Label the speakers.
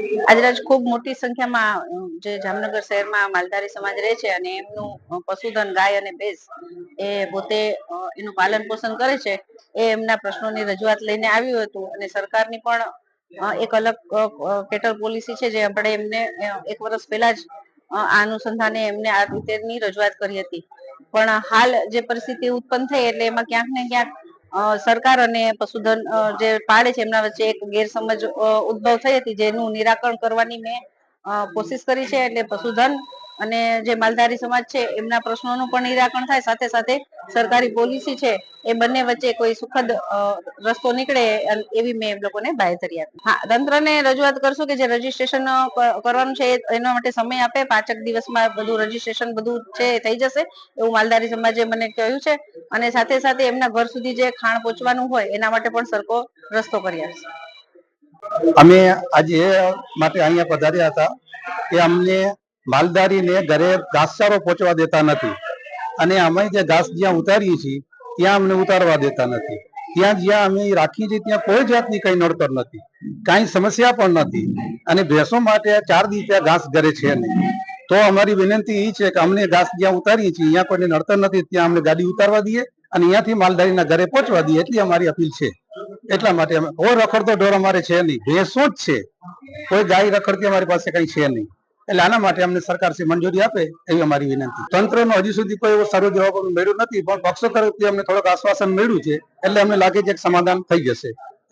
Speaker 1: આજરોજ ખૂબ મોટી સંખ્યામાં જે જામનગર શહેરમાં માલધારી સમાજ રહે છે અને એમનું પશુધન, ગાય અને ભેંસ એ પોતે એનું પાલન પોષણ કરે છે, એ એમના પ્રશ્નોની રજૂઆત લઈને આવ્યું હતું અને સરકારની પણ એક અલગ કેટલ પોલિસી છે જે આપણે એમને એક વર્ષ પહેલા જ આ અનુસંધાને એમને આ રીતેની રજૂઆત કરી હતી. પણ હાલ જે પરિસ્થિતિ ઉત્પન્ન થઈ એટલે એમાં ક્યાંક ને ક્યાંક સરકાર અને પશુધન જે પાળે છે, એમના વચ્ચે એક ગેરસમજ ઉદ્ભવ થઈ હતી, જેનું નિરાકરણ કરવાની મેં કોશિશ કરી છે. એટલે પશુધન અને જે માલધારી સમાજ છે, એમના પ્રશ્નોનું પણ નિરાકરણ થાય. સાથે સાથે સરકારી પોલિસી છે, એ બંને વચ્ચે કોઈ સુખદ રસ્તો નીકળે એવી મેં એમ લોકોને બાયતરી આપી. હા, તંત્રને રજૂઆત કરશું કે જે રજીસ્ટ્રેશન કરવાનું છે એના માટે સમય આપે. પાંચક દિવસમાં બધું રજીસ્ટ્રેશન બધું છે થઈ જશે. એવું માલધારી સમાજે મને કહ્યું છે. અને સાથે સાથે એમના ઘર સુધી જે ખાણ પહોંચવાનું હોય, એના માટે પણ સરકો રસ્તો કરી આપશે.
Speaker 2: અમે આજે એ માટે અહીંયા પધાર્યા હતા કે અમને માલધારીને ઘરે ઘાસચારો પહોંચવા દેતા નથી. અને અમે જે ઘાસ જ્યાં ઉતારીએ છીએ, ત્યાં અમને ઉતારવા દેતા નથી. ત્યાં જ્યાં અમે રાખીએ છીએ, ત્યાં કોઈ જાતની કઈ નડતર નથી. કાંઈ સમસ્યા પણ નથી. અને ભેંસો માટે ચાર દિવસ ત્યાં ઘાસ ઘરે છે નહીં. તો અમારી વિનંતી એ છે કે અમને ઘાસ જ્યાં ઉતારીએ છીએ અહીંયા કોઈને નડતર નથી, ત્યાં અમને ગાડી ઉતારવા દઈએ અને અહીંયાથી માલધારીના ઘરે પહોંચવા દઈએ. એટલી અમારી અપીલ છે. એટલા માટે અમે ઓ રખડતો ઢોર અમારે છે નહીં. ભેંસો જ છે. કોઈ ગાય રખડતી અમારી પાસે કઈ છે નહીં. એટલે આના માટે અમને સરકાર શ્રી મંજૂરી આપે એવી અમારી વિનંતી. તંત્રનો હજી સુધી કોઈ એવો સારો જવાબ અમને નથી, પણ પક્ષો તરફથી અમને થોડોક આશ્વાસન મળ્યું છે, એટલે અમને લાગે છે કે સમાધાન થઈ જશે.